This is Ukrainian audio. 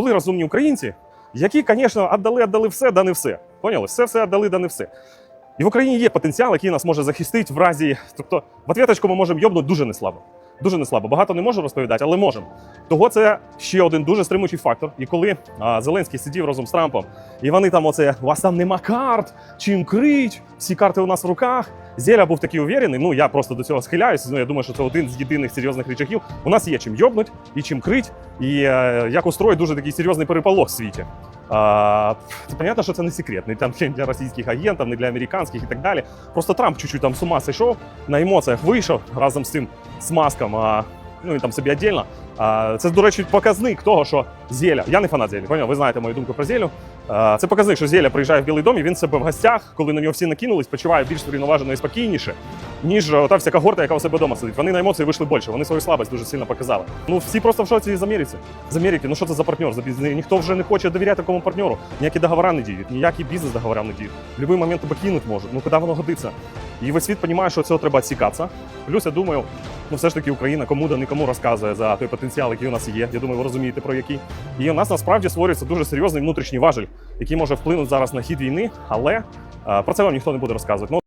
Були розумні українці, які, звісно, віддали, віддали все, да не все. Поняли? Все, все віддали, да не все. І в Україні є потенціал, який нас може захистити в разі. Тобто, в ответочку ми можемо йобнути дуже неслабо. Дуже неслабо. Багато не можу розповідати, але можемо. Того це ще один дуже стримуючий фактор. І коли а, Зеленський сидів разом з Трампом, і вони там, оце, у вас там нема карт, чим крить, всі карти у нас в руках. Зеля був такий уверений. Ну я просто до цього схиляюся. Ну я думаю, що це один з єдиних серйозних речахів. У нас є чим йобнуть і чим крить, і е, як устроїть дуже такий серйозний переполох в світі. Це понятно, що це не секрет, не там для російських агентів, не для американських і так далі. Просто Трамп чуть-чуть там з ума сійшов, на емоціях вийшов разом з цим смазком. А, ну він там собі віддільно. Це, до речі, показник того, що Зеля. Я не фанат Зелі, поняв? Ви знаєте мою думку про Зелю. Це показник, що Зеля приїжджає в Білий дом, і він себе в гостях, коли на нього всі накинулись, почуває більш врівноважено і спокійніше, ніж та всяка горта, яка у себе вдома сидить. Вони на емоції вийшли більше, вони свою слабость дуже сильно показали. Ну всі просто в шоці з Америці. З Америки. Ну що це за партнер? Ніхто вже не хоче довіряти такому партнеру. Ніякі договори не діють, ніякі бізнес договори не діють. В будь-який момент тебе кинуть можуть. Ну куди воно годиться? І весь світ розуміє, що цього треба відсікатися. Плюс я думаю, ну все ж таки Україна кому да нікому розказує за той потенціал, який у нас є. Я думаю, ви розумієте про який. І у нас насправді створюється дуже серйозний внутрішній важель, який може вплинути зараз на хід війни, але е, про це вам ніхто не буде розказувати. Ну,